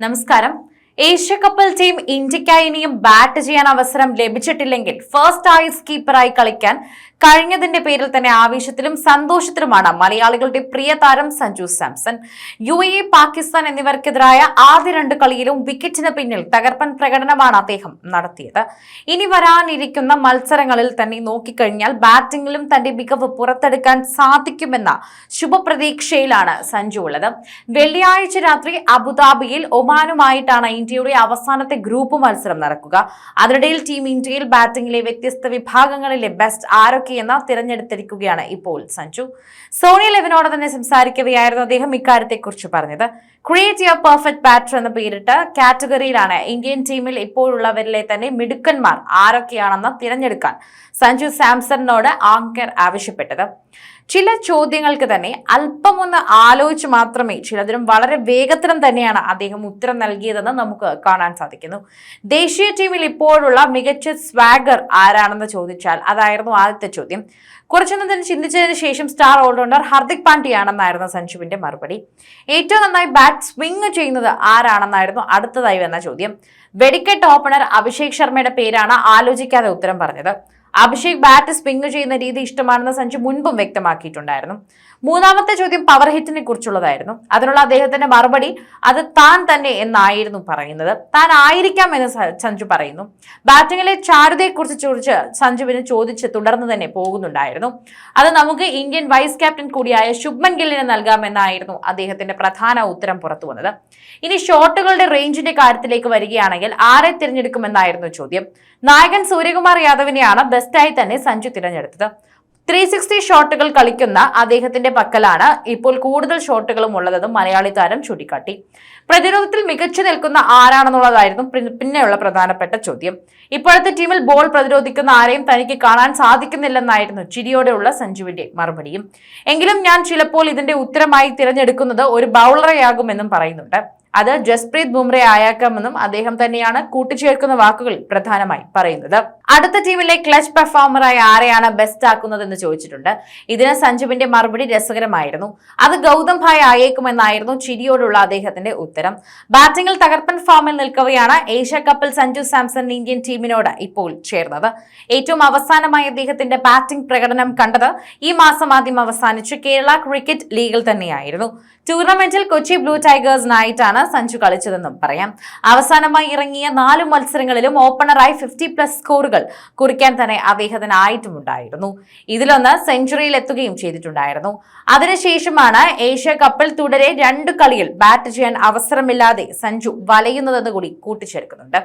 നമസ്കാരം. ഏഷ്യ കപ്പിൽ ടീം ഇന്ത്യക്കായി ഇനിയും ബാറ്റ് ചെയ്യാൻ അവസരം ലഭിച്ചിട്ടില്ലെങ്കിൽ ഫസ്റ്റ് ഐസ് കീപ്പറായി കളിക്കാൻ കഴിഞ്ഞതിന്റെ പേരിൽ തന്നെ ആവേശത്തിലും സന്തോഷത്തിലുമാണ് മലയാളികളുടെ പ്രിയ താരം സഞ്ജു സാംസൺ. യു എ പാകിസ്ഥാൻ എന്നിവർക്കെതിരായ ആദ്യ രണ്ട് കളിയിലും വിക്കറ്റിന് പിന്നിൽ തകർപ്പൻ പ്രകടനമാണ് അദ്ദേഹം നടത്തിയത്. ഇനി വരാനിരിക്കുന്ന മത്സരങ്ങളിൽ തന്നെ നോക്കിക്കഴിഞ്ഞാൽ ബാറ്റിംഗിലും തന്റെ മികവ് പുറത്തെടുക്കാൻ സാധിക്കുമെന്ന ശുഭപ്രതീക്ഷയിലാണ് സഞ്ജു ഉള്ളത്. വെള്ളിയാഴ്ച രാത്രി അബുദാബിയിൽ ഒമാനുമായിട്ടാണ് ഇന്ത്യയുടെ അവസാനത്തെ ഗ്രൂപ്പ് മത്സരം നടക്കുക. അതിനിടയിൽ ടീം ഇന്ത്യയിൽ ബാറ്റിംഗിലെ വ്യത്യസ്ത വിഭാഗങ്ങളിലെ ബെസ്റ്റ് ആരൊക്കെയെന്ന് തിരഞ്ഞെടുത്തിരിക്കുകയാണ് ഇപ്പോൾ സഞ്ജു. സോണി ലെവിനോട് തന്നെ സംസാരിക്കുകയായിരുന്നു അദ്ദേഹം ഇക്കാര്യത്തെക്കുറിച്ച് പറഞ്ഞത്. ക്രിയേറ്റ് യുവർ പെർഫെക്റ്റ് ബാറ്റർ എന്ന പേരിട്ട് കാറ്റഗറിയിലാണ് ഇന്ത്യൻ ടീമിൽ ഇപ്പോഴുള്ളവരിലെ തന്നെ മിടുക്കന്മാർ ആരൊക്കെയാണെന്ന് തിരഞ്ഞെടുക്കാൻ സഞ്ജു സാംസണിനോട് ആങ്കർ ആവശ്യപ്പെട്ടത്. ചില ചോദ്യങ്ങൾക്ക് തന്നെ അല്പമൊന്ന് ആലോചിച്ച് മാത്രമേ ചിലതിനും വളരെ വേഗത്തിലും തന്നെയാണ് അദ്ദേഹം ഉത്തരം നൽകിയതെന്ന് നമുക്ക് കാണാൻ സാധിക്കുന്നു. ദേശീയ ടീമിൽ ഇപ്പോഴുള്ള മികച്ച സ്വാഗർ ആരാണെന്ന് ചോദിച്ചാൽ അതായിരുന്നു ആദ്യത്തെ ചോദ്യം. കുറച്ചൊന്നും ചിന്തിച്ചതിന് ശേഷം സ്റ്റാർ ഓൾറൗണ്ടർ ഹാർദിക് പാണ്ഡ്യയാണെന്നായിരുന്നു സഞ്ജുവിന്റെ മറുപടി. ഏറ്റവും നന്നായി ബാറ്റ് സ്വിംഗ് ചെയ്യുന്നത് ആരാണെന്നായിരുന്നു അടുത്തതായി വന്ന ചോദ്യം. വെടിക്കെട്ട് ഓപ്പണർ അഭിഷേക് ശർമ്മയുടെ പേരാണ് ആലോചിക്കാതെ ഉത്തരം പറഞ്ഞത്. അഭിഷേക് ബാറ്റ് സ്പിങ് ചെയ്യുന്ന രീതി ഇഷ്ടമാണെന്ന് സഞ്ജു മുൻപും വ്യക്തമാക്കിയിട്ടുണ്ടായിരുന്നു. മൂന്നാമത്തെ ചോദ്യം പവർ ഹിറ്റിനെ കുറിച്ചുള്ളതായിരുന്നു. അതിനുള്ള അദ്ദേഹത്തിന്റെ മറുപടി അത് താൻ തന്നെ എന്നായിരുന്നു പറയുന്നത്. താൻ ആയിരിക്കാം എന്ന് സഞ്ജു പറയുന്നു. ബാറ്റിംഗിലെ ചാരുതയെക്കുറിച്ച് ചോദിച്ച് സഞ്ജുവിന് ചോദിച്ച് തുടർന്ന് തന്നെ പോകുന്നുണ്ടായിരുന്നു. അത് നമുക്ക് ഇന്ത്യൻ വൈസ് ക്യാപ്റ്റൻ കൂടിയായ ശുഭ്മൻ ഗില്ലിന് നൽകാമെന്നായിരുന്നു അദ്ദേഹത്തിന്റെ പ്രധാന ഉത്തരം പുറത്തു വന്നത്. ഇനി ഷോട്ടുകളുടെ റേഞ്ചിന്റെ കാര്യത്തിലേക്ക് വരികയാണെങ്കിൽ ആരെ തിരഞ്ഞെടുക്കുമെന്നായിരുന്നു ചോദ്യം. നായകൻ സൂര്യകുമാർ യാദവിനെയാണ് ബെസ്റ്റായി തന്നെ സഞ്ജു തിരഞ്ഞെടുത്തത്. ത്രീ സിക്സ്റ്റി ഷോട്ടുകൾ കളിക്കുന്ന അദ്ദേഹത്തിന്റെ പക്കലാണ് ഇപ്പോൾ കൂടുതൽ ഷോട്ടുകളും ഉള്ളതെന്നും മലയാളി താരം ചൂണ്ടിക്കാട്ടി. പ്രതിരോധത്തിൽ മികച്ചു നിൽക്കുന്ന ആരാണെന്നുള്ളതായിരുന്നു പിന്നെയുള്ള പ്രധാനപ്പെട്ട ചോദ്യം. ഇപ്പോഴത്തെ ടീമിൽ ബോൾ പ്രതിരോധിക്കുന്ന ആരെയും തനിക്ക് കാണാൻ സാധിക്കുന്നില്ലെന്നായിരുന്നു ചിരിയോടെയുള്ള സഞ്ജുവിന്റെ മറുപടിയും. എങ്കിലും ഞാൻ ചിലപ്പോൾ ഇതിന്റെ ഉത്തരമായി തിരഞ്ഞെടുക്കുന്നത് ഒരു ബൗളറെയാകുമെന്നും പറയുന്നുണ്ട്. അത് ജസ്പ്രീത് ബുംറെ ആയേക്കാമെന്നും അദ്ദേഹം തന്നെയാണ് കൂട്ടിച്ചേർക്കുന്ന വാക്കുകൾ പ്രധാനമായി പറയുന്നത്. അടുത്ത ടീമിലെ ക്ലച്ച് പെർഫോമറായി ആരെയാണ് ബെസ്റ്റ് ആക്കുന്നത് എന്ന് ചോദിച്ചിട്ടുണ്ട്. ഇതിന് സഞ്ജുവിന്റെ മറുപടി രസകരമായിരുന്നു. അത് ഗൗതം ഭായ് ആയേക്കുമെന്നായിരുന്നു ചിരിയോടുള്ള അദ്ദേഹത്തിന്റെ ഉത്തരം. ബാറ്റിംഗിൽ തകർപ്പൻ ഫോമിൽ നിൽക്കവെയാണ് ഏഷ്യ കപ്പിൽ സഞ്ജു സാംസൺ ഇന്ത്യൻ ടീമിനോട് ഇപ്പോൾ ചേർന്നത്. ഏറ്റവും അവസാനമായി അദ്ദേഹത്തിന്റെ ബാറ്റിംഗ് പ്രകടനം കണ്ടത് ഈ മാസം ആദ്യം അവസാനിച്ച്. കേരള ക്രിക്കറ്റ് ലീഗിൽ തന്നെയായിരുന്നു. ടൂർണമെന്റിൽ കൊച്ചി ബ്ലൂ ടൈഗേഴ്സിനായിട്ടാണ് സഞ്ജു കളിച്ചതെന്നും പറയാം. അവസാനമായി ഇറങ്ങിയ നാല് മത്സരങ്ങളിലും ഓപ്പണറായി ഫിഫ്റ്റി പ്ലസ് സ്കോറുകൾ കുറിക്കാൻ തന്നെ അദ്ദേഹത്തിനായിട്ടുമുണ്ടായിരുന്നു ഇതിലൊന്ന് സെഞ്ചുറിയിൽ എത്തുകയും ചെയ്തിട്ടുണ്ടായിരുന്നു. അതിനുശേഷമാണ് ഏഷ്യ കപ്പിൽ തുടരെ രണ്ട് കളിയിൽ ബാറ്റ് ചെയ്യാൻ അവസരമില്ലാതെ സഞ്ജു വലയുന്നതെന്ന് കൂടി കൂട്ടിച്ചേർക്കുന്നുണ്ട്.